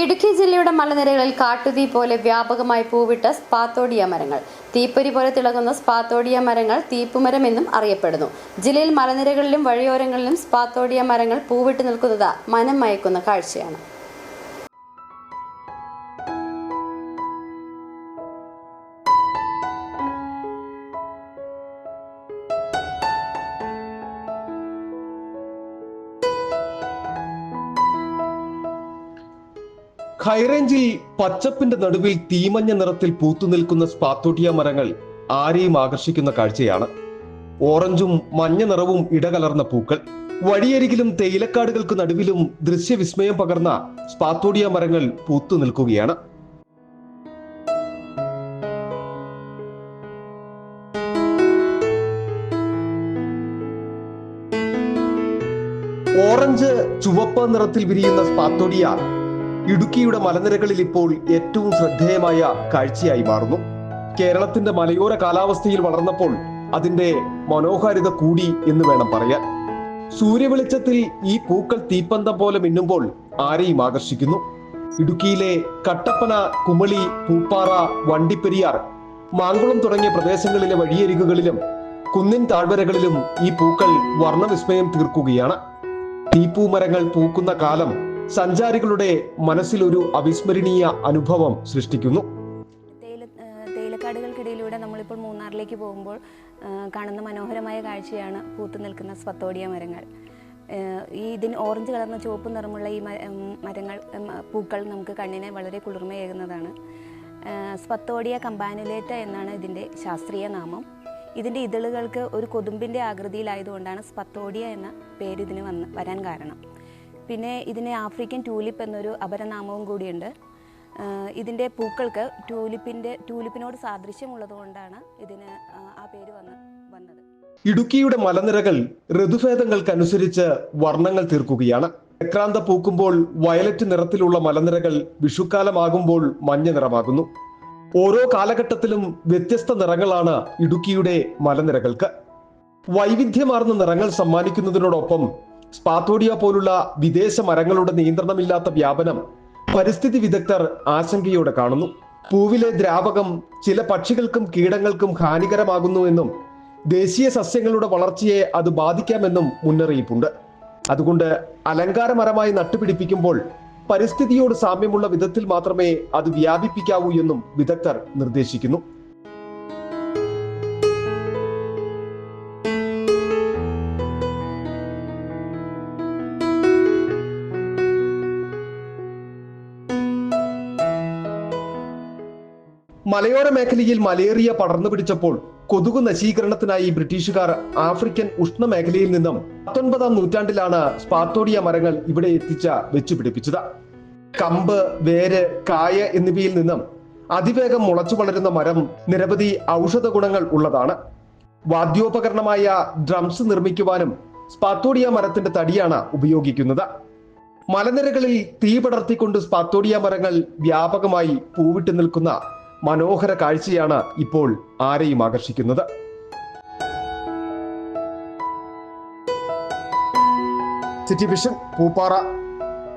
ഇടുക്കി ജില്ലയുടെ മലനിരകളിൽ കാട്ടുതീ പോലെ വ്യാപകമായി പൂവിട്ട സ്പാത്തോടിയ മരങ്ങൾ. തീപ്പൊരി പോലെ തിളങ്ങുന്ന സ്പാത്തോടിയ മരങ്ങൾ തീപ്പുമരം എന്നും അറിയപ്പെടുന്നു. ജില്ലയിൽ മലനിരകളിലും വഴിയോരങ്ങളിലും സ്പാത്തോടിയ മരങ്ങൾ പൂവിട്ട് നിൽക്കുന്നത് മനം മയക്കുന്ന കാഴ്ചയാണ്. ഹൈറേഞ്ചിൽ പച്ചപ്പിന്റെ നടുവിൽ തീമഞ്ഞ നിറത്തിൽ പൂത്തുനിൽക്കുന്ന സ്പാത്തോട്ടിയ മരങ്ങൾ ആരെയും ആകർഷിക്കുന്ന കാഴ്ചയാണ്. ഓറഞ്ചും മഞ്ഞ നിറവും ഇടകലർന്ന പൂക്കൾ. വഴിയരികിലും തേയിലക്കാടുകൾക്ക് നടുവിലും ദൃശ്യവിസ്മയം പകർന്ന സ്പാത്തോടിയ മരങ്ങൾ പൂത്തു നിൽക്കുകയാണ്. ഓറഞ്ച് ചുവപ്പ് നിറത്തിൽ വിരിയുന്ന സ്പാത്തോഡിയ ഇടുക്കിയുടെ മലനിരകളിൽ ഇപ്പോൾ ഏറ്റവും ശ്രദ്ധേയമായ കാഴ്ചയായി മാറുന്നു. കേരളത്തിന്റെ മലയോര കാലാവസ്ഥയിൽ വളർന്നപ്പോൾ അതിന്റെ മനോഹാരിത കൂടി എന്ന് വേണം പറയാൻ. സൂര്യവെളിച്ചത്തിൽ ഈ പൂക്കൾ തീപ്പന്തം പോലെ മിന്നുമ്പോൾ ആരെയും ആകർഷിക്കുന്നു. ഇടുക്കിയിലെ കട്ടപ്പന കുമളി പൂപ്പാറ വണ്ടിപ്പെരിയാർ മാങ്കുളം തുടങ്ങിയ പ്രദേശങ്ങളിലെ വഴിയരികുകളിലും കുന്നിൻ താഴ്വരകളിലും ഈ പൂക്കൾ വർണവിസ്മയം തീർക്കുകയാണ്. തീപ്പൂമരങ്ങൾ പൂക്കുന്ന കാലം സഞ്ചാരികളുടെ മനസ്സിലൊരു അവിസ്മരണീയ അനുഭവം സൃഷ്ടിക്കുന്നു. തേയിലക്കാടുകൾക്കിടയിലൂടെ നമ്മളിപ്പോൾ മൂന്നാറിലേക്ക് പോകുമ്പോൾ കാണുന്ന മനോഹരമായ കാഴ്ചയാണ് പൂത്തു നിൽക്കുന്ന സ്വത്തോടിയ മരങ്ങൾ. ഈ ഇതിന് ഓറഞ്ച് കളർന്ന ചുവപ്പ് നിറമുള്ള ഈ മരങ്ങൾ പൂക്കൾ നമുക്ക് കണ്ണിനെ വളരെ കുളിർമയേകുന്നതാണ്. സ്വത്തോടിയ കമ്പാനുലേറ്റ എന്നാണ് ഇതിന്റെ ശാസ്ത്രീയ നാമം. ഇതിന്റെ ഇതളുകൾക്ക് ഒരു കൊതുമ്പിന്റെ ആകൃതിയിലായതുകൊണ്ടാണ് സ്പത്തോഡിയ എന്ന പേര് ഇതിന് വന്ന് വരാൻ കാരണം. പിന്നെ ഇതിന് ആഫ്രിക്കൻ ട്യൂലിപ്പ് എന്നൊരു അപരനാമവും കൂടിയുണ്ട്. ഇതിന്റെ പൂക്കൾക്ക് ട്യൂലിപ്പിന്റെ ട്യൂലിപ്പിനോട് സാദൃശ്യമുള്ളത് സാദൃശ്യമുള്ളതുകൊണ്ടാണ് ഇതിന് ആ പേര് വന്ന് വന്നത്. ഇടുക്കിയുടെ മലനിരകൾ ഋതുഭേദങ്ങൾക്കനുസരിച്ച് വർണങ്ങൾ തീർക്കുകയാണ്. ചക്രാന്ത പൂക്കുമ്പോൾ വയലറ്റ് നിറത്തിലുള്ള മലനിരകൾ വിഷുക്കാലമാകുമ്പോൾ മഞ്ഞ നിറമാകുന്നു. ഓരോ കാലഘട്ടത്തിലും വ്യത്യസ്ത നിറങ്ങളാണ് ഇടുക്കിയുടെ മലനിരകൾക്ക്. വൈവിധ്യമാർന്ന നിറങ്ങൾ സമ്മാനിക്കുന്നതിനോടൊപ്പം സ്പാത്തോഡിയ പോലുള്ള വിദേശ മരങ്ങളുടെ നിയന്ത്രണമില്ലാത്ത വ്യാപനം പരിസ്ഥിതി വിദഗ്ധർ ആശങ്കയോടെ കാണുന്നു. പൂവിലെ ദ്രാവകം ചില പക്ഷികൾക്കും കീടങ്ങൾക്കും ഹാനികരമാകുന്നുവെന്നും ദേശീയ സസ്യങ്ങളുടെ വളർച്ചയെ അത് ബാധിക്കാമെന്നും മുന്നറിയിപ്പുണ്ട്. അതുകൊണ്ട് അലങ്കാരമരമായി നട്ടുപിടിപ്പിക്കുമ്പോൾ പരിസ്ഥിതിയോട് സാമ്യമുള്ള വിധത്തിൽ മാത്രമേ അത് വ്യാപിപ്പിക്കാവൂ എന്നും വിദഗ്ധർ നിർദ്ദേശിക്കുന്നു. മലയോര മേഖലയിൽ മലേറിയ പടർന്നു പിടിച്ചപ്പോൾ കൊതുകു നശീകരണത്തിനായി ബ്രിട്ടീഷുകാർ ആഫ്രിക്കൻ ഉഷ്ണമേഖലയിൽ നിന്നും പത്തൊൻപതാം നൂറ്റാണ്ടിലാണ് സ്പാത്തോഡിയ മരങ്ങൾ ഇവിടെ എത്തിച്ച വെച്ചുപിടിപ്പിച്ചത്. കമ്പ് വേര് കായ എന്നിവയിൽ നിന്നും അതിവേഗം മുളച്ചു വളരുന്ന മരം നിരവധി ഔഷധ ഗുണങ്ങൾ ഉള്ളതാണ്. വാദ്യോപകരണമായ ഡ്രംസ് നിർമ്മിക്കുവാനും സ്പാത്തോഡിയ മരത്തിന്റെ തടിയാണ് ഉപയോഗിക്കുന്നത്. മലനിരകളിൽ തീ പടർത്തിക്കൊണ്ട് സ്പാത്തോഡിയ മരങ്ങൾ വ്യാപകമായി പൂവിട്ട് നിൽക്കുന്ന മനോഹര കാഴ്ചയാണ് ഇപ്പോൾ ആരെയും ആകർഷിക്കുന്നത്. City vision Pooppara